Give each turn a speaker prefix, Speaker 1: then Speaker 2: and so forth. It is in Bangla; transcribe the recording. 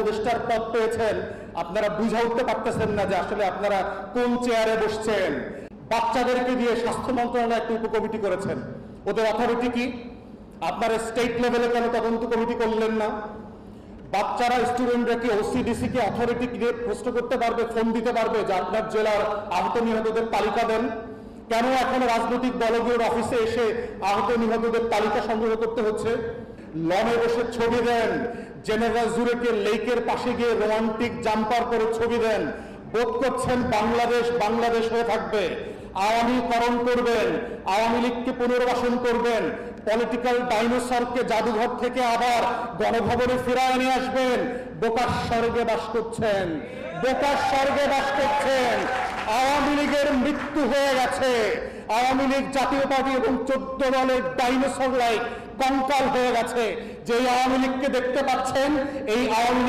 Speaker 1: উপদেষ্টার পদ পেয়েছেন, আপনারা বুঝা উঠতে পারতেছেন না যে আসলে আপনারা কোন চেয়ারে বসছেন। বাচ্চাদেরকে দিয়ে স্বাস্থ্য মন্ত্রণালয় একটা উপকমিটি করেছেন। ওদের অথরিটি কি? আপনারা স্টেট লেভেলে কেন তদন্ত কমিটি করলেন না? বাচ্চারা স্টুডেন্টরা কি ওসিডিসি কে অথরিটি দিয়ে প্রশ্ন করতে পারবে, ফোন দিতে পারবে যে আপনার জেলার আহত নিহতদের তালিকা দেন? কেন এখন রাজনৈতিক দলগুলোর অফিসে এসে আহত নিহতদের তালিকা সংগ্রহ করতে হচ্ছে? লনে বসে ছবি দেন। জেনেভা জুরেকে লেকের পাশে গিয়ে রোমান্টিক জাম্পার করে ছবি দেন। বোধ করছেন বাংলাদেশ বাংলাদেশ হয়ে থাকবে। আওয়ামীকরণ করবেন, আওয়ামী লীগকে পুনর্বাসন করবেন, পলিটিক্যাল ডাইনোসরকে জাদুঘর থেকে আবার গণভবনে ফিরায় নিয়ে আসবেন। বোকার স্বর্গে বাস করছেন, বোকার স্বর্গে বাস করছেন। আওয়ামী লীগের মৃত্যু হয়ে গেছে। আওয়ামী লীগ জাতীয় পার্টি এবং চোদ্দ দলের ডাইনোসর লাইক কঙ্কাল হয়ে গেছে। যে আওয়ামী লীগকে দেখতে পাচ্ছেন এই আওয়ামী